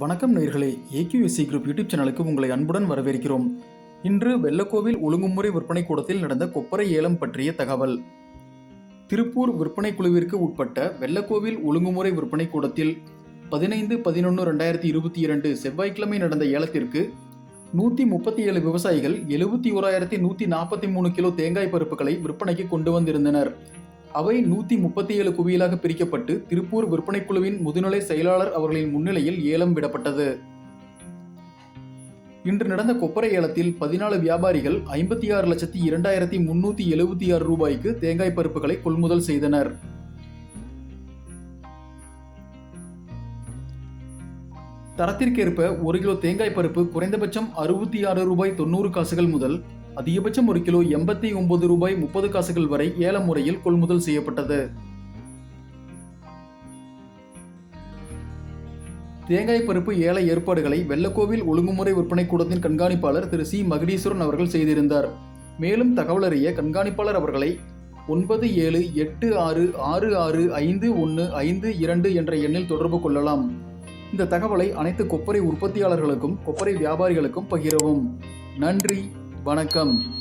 வணக்கம் நேர்களே AQSC group YouTube சேனலுக்கு உங்களை அன்புடன் வரவேற்கிறோம். இன்று வெள்ளக்கோவில் ஒழுங்குமுறை விற்பனை கூடத்தில் நடந்த கொப்பரை ஏலம் பற்றிய தகவல். திருப்பூர் விற்பனை குழுவிற்கு உட்பட்ட வெள்ளக்கோவில் ஒழுங்குமுறை விற்பனை கூடத்தில் பதினைந்து பதினொன்று ரெண்டாயிரத்தி இருபத்தி இரண்டு செவ்வாய்க்கிழமை நடந்த ஏலத்திற்கு நூற்றி முப்பத்தி ஏழு விவசாயிகள் எழுபத்தி ஓராயிரத்தி நூற்றி நாற்பத்தி மூணு கிலோ தேங்காய் பருப்புகளை விற்பனைக்கு கொண்டு வந்திருந்தனர். அவை நூற்றி முப்பத்தி ஏழு குவியலாக பிரிக்கப்பட்டு திருப்பூர் விற்பனை குழுவின் முதுநிலை செயலாளர் அவர்களின் முன்னிலையில் ஏலம் விடப்பட்டது. இன்று நடந்த கொப்பரை ஏலத்தில் பதினாலு வியாபாரிகள் ஐம்பத்தி ஆறு லட்சத்தி இரண்டாயிரத்தி முன்னூத்தி எழுபத்தி ஆறு ரூபாய்க்கு தேங்காய் பருப்புகளை கொள்முதல் செய்தனர். தரத்திற்கேற்ப ஒரு கிலோ தேங்காய் பருப்பு குறைந்தபட்சம் அறுபத்தி ஆறு ரூபாய் தொண்ணூறு காசுகள் முதல் அதிகபட்சம் ஒரு கிலோ எண்பத்தி ஒன்பது ரூபாய் முப்பது காசுகள் வரை ஏல முறையில் கொள்முதல் செய்யப்பட்டது. தேங்காய் பருப்பு ஏல ஏற்பாடுகளை வெள்ளக்கோவில் ஒழுங்குமுறை விற்பனை கூடத்தின் கண்காணிப்பாளர் திரு சி. மகுடீஸ்வரன் அவர்கள் செய்திருந்தார். மேலும் தகவல் அறிய கண்காணிப்பாளர் அவர்களை ஒன்பது ஏழு எட்டு ஆறு ஆறு ஆறு ஐந்து ஒன்று ஐந்து இரண்டு என்ற எண்ணில் தொடர்பு கொள்ளலாம். இந்த தகவலை அனைத்து கொப்பரை உற்பத்தியாளர்களுக்கும் கொப்பரை வியாபாரிகளுக்கும் பகிரவும். நன்றி. வணக்கம்.